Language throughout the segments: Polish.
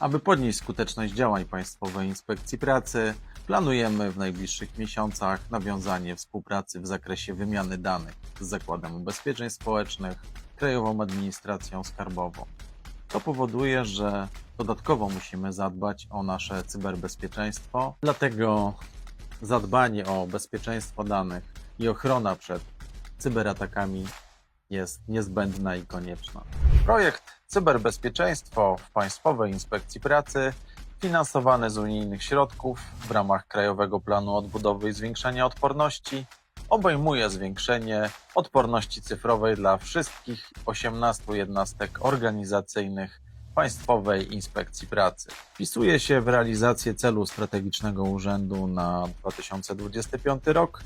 Aby podnieść skuteczność działań Państwowej Inspekcji Pracy, planujemy w najbliższych miesiącach nawiązanie współpracy w zakresie wymiany danych z Zakładem Ubezpieczeń Społecznych, Krajową Administracją Skarbową. To powoduje, że dodatkowo musimy zadbać o nasze cyberbezpieczeństwo, dlatego zadbanie o bezpieczeństwo danych i ochrona przed cyberatakami jest niezbędna i konieczna. Projekt Cyberbezpieczeństwo w Państwowej Inspekcji Pracy finansowany z unijnych środków w ramach Krajowego Planu Odbudowy i Zwiększania Odporności obejmuje zwiększenie odporności cyfrowej dla wszystkich 18 jednostek organizacyjnych Państwowej Inspekcji Pracy. Wpisuje się w realizację celu strategicznego urzędu na 2025 rok,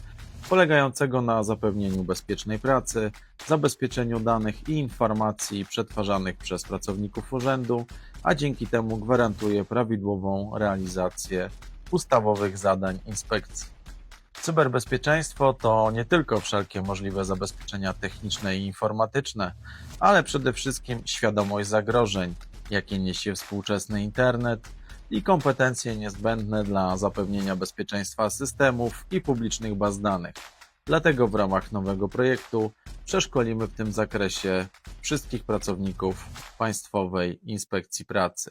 polegającego na zapewnieniu bezpiecznej pracy, zabezpieczeniu danych i informacji przetwarzanych przez pracowników urzędu, a dzięki temu gwarantuje prawidłową realizację ustawowych zadań inspekcji. Cyberbezpieczeństwo to nie tylko wszelkie możliwe zabezpieczenia techniczne i informatyczne, ale przede wszystkim świadomość zagrożeń, jakie niesie współczesny internet i kompetencje niezbędne dla zapewnienia bezpieczeństwa systemów i publicznych baz danych. Dlatego w ramach nowego projektu przeszkolimy w tym zakresie wszystkich pracowników Państwowej Inspekcji Pracy.